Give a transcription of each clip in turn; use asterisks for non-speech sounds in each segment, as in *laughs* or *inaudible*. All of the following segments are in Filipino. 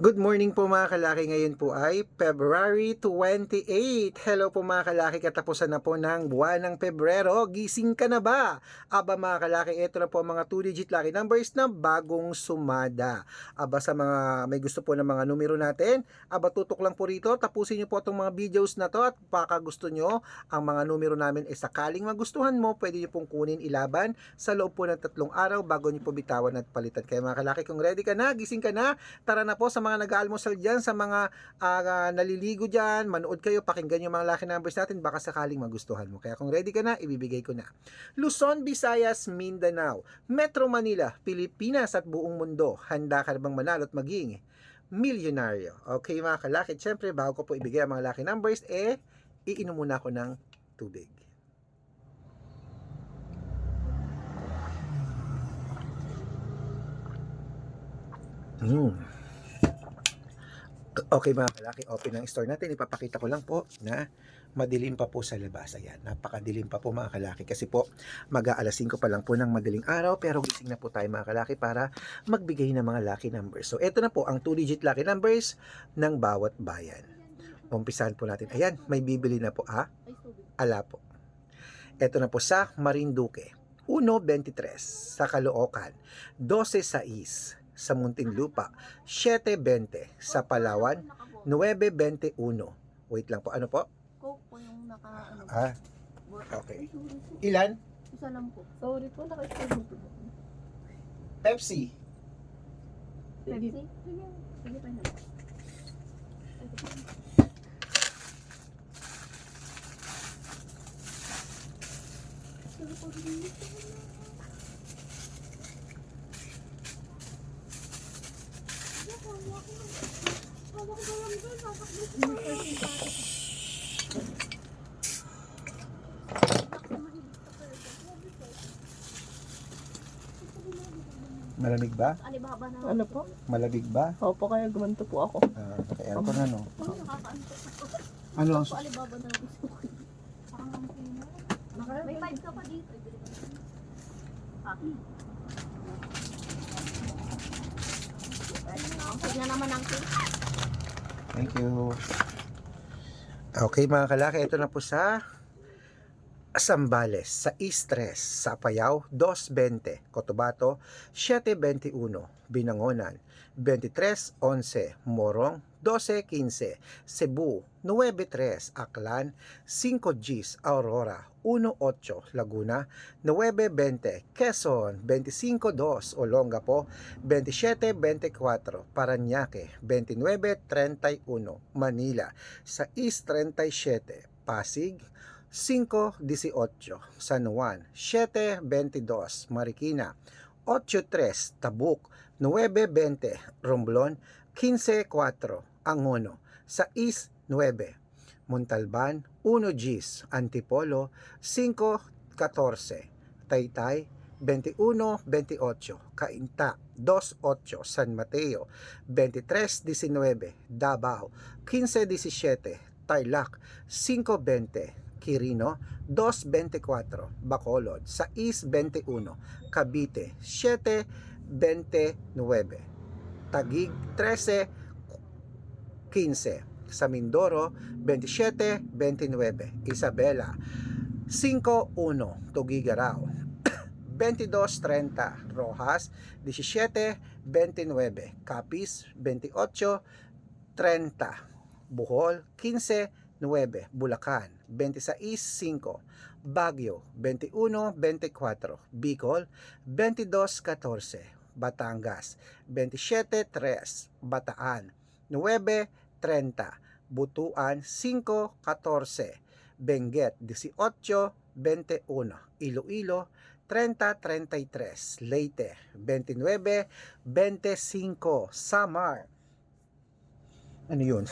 Good morning po mga kalaki. Ngayon po ay February 28. Hello po mga kalaki. Katapusan na po ng buwan ng Pebrero. Gising ka na ba? Aba mga kalaki, ito na po ang mga 2-digit lucky numbers na bagong sumada. Aba sa mga may gusto po ng mga numero natin, aba tutok lang po rito. Tapusin niyo po itong mga videos na to at baka gusto nyo ang mga numero namin ay sakaling magustuhan mo, pwede niyo pong kunin ilaban sa loob po ng tatlong araw bago niyo po bitawan at palitan. Kaya mga kalaki, kung ready ka na, gising ka na, tara na po sa mga nag-aalmusal dyan, sa mga ah, naliligo dyan, manood kayo, pakinggan yung mga lucky numbers natin, baka sakaling magustuhan mo. Kaya kung ready ka na, ibibigay ko na. Luzon, Visayas, Mindanao, Metro Manila, Pilipinas at buong mundo. Handa ka na bang manalo at maging milyonaryo? Okay mga kalaki, syempre bago ko po ibigay ang mga lucky numbers, eh, iinom muna ako ng tubig. Mm. Okay mga kalaki, open ang store natin. Ipapakita ko lang po na madilim pa po sa labas. Ayan, napakadilim pa po mga kalaki. Kasi po, mag-aalas 5 pa lang po ng madaling araw. Pero gising na po tayo mga kalaki para magbigay ng mga lucky numbers. So, ito na po ang 2-digit lucky numbers ng bawat bayan. Umpisahan po natin. Ayan, may bibili na po. Ah, ala po. Ito na po sa Marinduque. 1.23 sa Caloocan. 12.6 sa Muntinlupa. 7.20 sa Palawan. 9.21. Wait lang po. Ano po? Coke po yung naka, ano, Ah, okay. Ilan? Isa lang po. Sorry po, naka-schedule po. Pepsi. Pepsi? Sige, sige pa na. Malamig ba? Ano po? Malamig ba? Opo, kaya gumanto po ako. Ah, kaya ako na no. Oh. Ano ang So, alibaba na lang. May 5 ka pa dito. Ang na naman ang cake. Thank you. Okay mga kalaki, ito na po sa Sambales, sa Istres, sa Apayao, 2.20, Cotabato, 7.21, Binangonan, 23.11, Morong, 12.15, Cebu, 9.3, Aklan, 5 Gs, Aurora, 1.8, Laguna, 9.20, Quezon, 25.2, Olongapo, 27.24, Paranaque, 29.31, Manila, 6.37, Pasig, 5.18, San Juan, 7.22, Marikina, 8.3, Tabuk, 9.20, Romblon, 15.4, Angono, 6.9, Montalban, 1 Gs, Antipolo, 5.14, Taytay, 21.28, Cainta, 2.8, San Mateo, 23.19, Davao, 15.17, Tarlac, 5.20, Quirino, 2.24, Bacolod, 6.21, Cavite, 7.29, Tagig, 13.15, sa Mindoro, 27.29, Isabela, 5.1, Tugigaraw, 22.30, Rojas, 17.29, Capiz, 28.30, Bohol, 15.9, Bulacan, 26.5, Baguio, 21.24, Bicol, 22.14, Batangas, 27.3, Bataan, 9.30, Butuan, 5.14, Benguet, 18.21, Iloilo, 30.33, Leyte, 29.25, Samar, ano yun?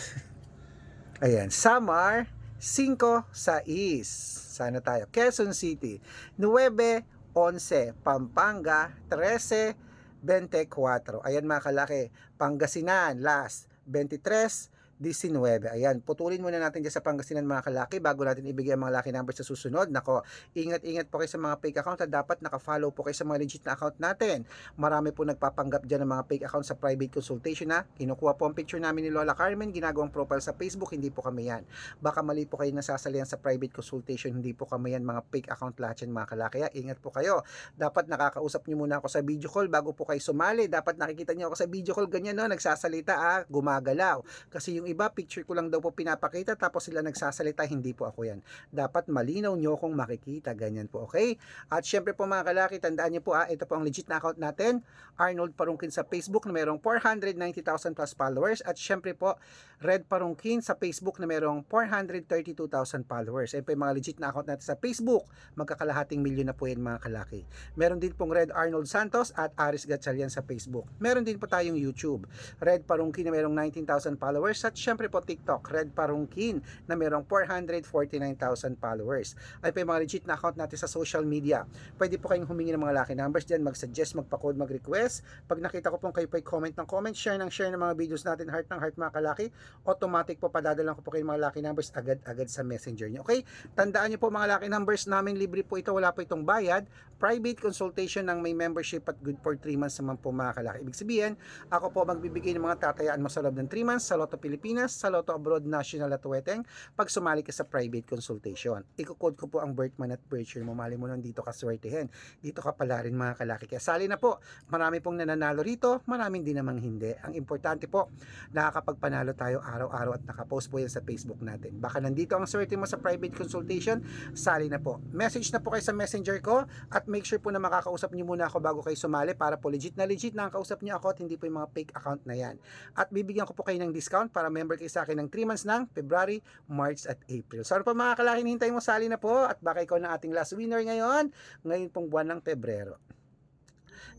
*laughs* Ayan, Samar, 5 sa East. Sana tayo. Quezon City, 9.11, Pampanga, 13.24. Ayan mga kalaki. Pangasinan, last, 23, 19. Ayan, putulin muna natin dyan sa Pangasinan mga kalaki bago natin ibigay ang mga lucky numbers sa susunod. Nako, ingat-ingat po kayo sa mga fake account at dapat naka-follow po kayo sa mga legit na account natin. Marami po nagpapanggap dyan ng mga fake account sa private consultation na kinukuha po ang picture namin ni Lola Carmen, ginagawang profile sa Facebook, hindi po kami yan. Baka mali po kayo nasasalihan sa private consultation, hindi po kami yan mga fake account lahat yan mga kalaki. Ingat po kayo. Dapat nakakausap nyo muna ako sa video call bago po kayo sumali. Dapat nakikita nyo ako sa video call ganyan no, nagsasalita ah, gumagalaw. Kasi yung iba, picture ko lang daw po pinapakita tapos sila nagsasalita, hindi po ako yan. Dapat malinaw nyo kung makikita, ganyan po, okay? At syempre po mga kalaki, tandaan nyo po ah, ito po ang legit na account natin, Arnold Parungkin sa Facebook na mayroong 490,000 plus followers at syempre po, Red Parungkin sa Facebook na mayroong 432,000 followers. Ayun po yung mga legit na account natin sa Facebook, magkakalahating milyon na po yan mga kalaki. Meron din pong Red Arnold Santos at Aris Gatchalian sa Facebook. Meron din po tayong YouTube, Red Parungkin na mayroong 19,000 followers at syempre po TikTok, Red Parungkin na mayroong 449,000 followers. Ay po yung mga legit na account natin sa social media. Pwede po kayong humingi ng mga lucky numbers dyan, mag-suggest, magpa-code, mag-request. Pag nakita ko pong kayo po comment ng comment, share ng share ng mga videos natin, heart ng heart mga kalaki, automatic po padadalan ko po kayo ng mga lucky numbers agad-agad sa messenger niyo. Okay? Tandaan niyo po mga lucky numbers namin, libre po ito, wala po itong bayad. Private consultation ng may membership at good for 3 months naman po mga kalaki. Ibig sabihin, ako po magbibigay ng mga tatayaan mo sa loob ng 3 months sa Lotto Pilipinas, sa Lotto Abroad National at Weteng pag sumali ka sa private consultation. Iko-code ko po ang birth month at birth year mo. Nun dito ka swertehin. Dito ka pala rin mga kalaki. Kaya sali na po. Marami pong nananalo rito, maraming din namang hindi. Ang importante po, nakakapagpanalo tayo araw-araw at nakapost po yan sa Facebook natin. Baka nandito ang swerte mo sa private consultation, sali na po. Message na po kayo sa messenger ko at make sure po na makakausap niyo muna ako bago kayo sumali para po legit na legit na ang kausap niyo ako at hindi po yung mga fake account na yan. At bibigyan ko po kayo ng discount para member kayo sa akin ng 3 months ng February, March at April. So ano pa mga kalaki, hintay mo sali na po at baka ikaw na ating last winner ngayon, ngayon pong buwan ng Pebrero.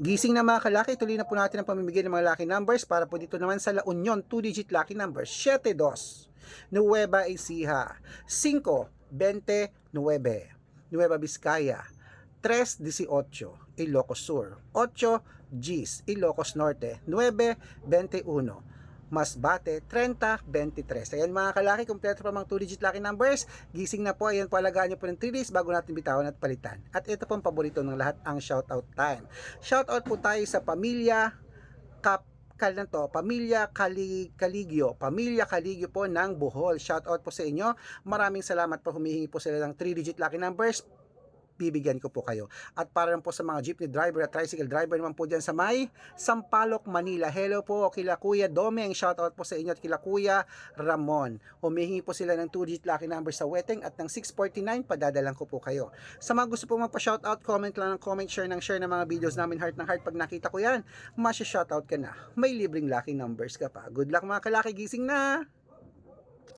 Gising na mga kalaki, tuloy na po natin ang pamimigay ng mga lucky numbers para po dito naman sa La Union, 2-digit lucky numbers, 72, Nueva Ecija, 5, 29, Nueva Vizcaya, 3, 18, Ilocos Sur, 8, Gis, Ilocos Norte, 9, 21, Masbate, 30, 23. Ayan mga kalaki, kompleto pa mga 2-digit lucky numbers. Gising na po, ayan po, alagaan nyo po ng 3 days bago natin bitawan at palitan. At ito po ang paborito ng lahat, ang shoutout time. Shoutout po tayo sa pamilya Kap kal na to, Pamilya Kali, Kaligyo, Pamilya Kaligyo po ng Bohol. Shoutout po sa inyo. Maraming salamat po humihingi po sila ng 3-digit lucky numbers bibigyan ko po kayo. At para po sa mga jeepney driver at tricycle driver naman po dyan sa may Sampaloc, Manila. Hello po kila Kuya Domeng. Shoutout po sa inyo at kila Kuya Ramon. Humihingi po sila ng 2-digit lucky number sa Weteng at ng 649 padadalan ko po kayo. Sa mga gusto po magpa-shoutout, comment lang ng comment, share ng share ng mga videos namin heart ng heart. Pag nakita ko yan, masya-shoutout ka na. May libreng lucky numbers ka pa. Good luck mga kalaki, gising na!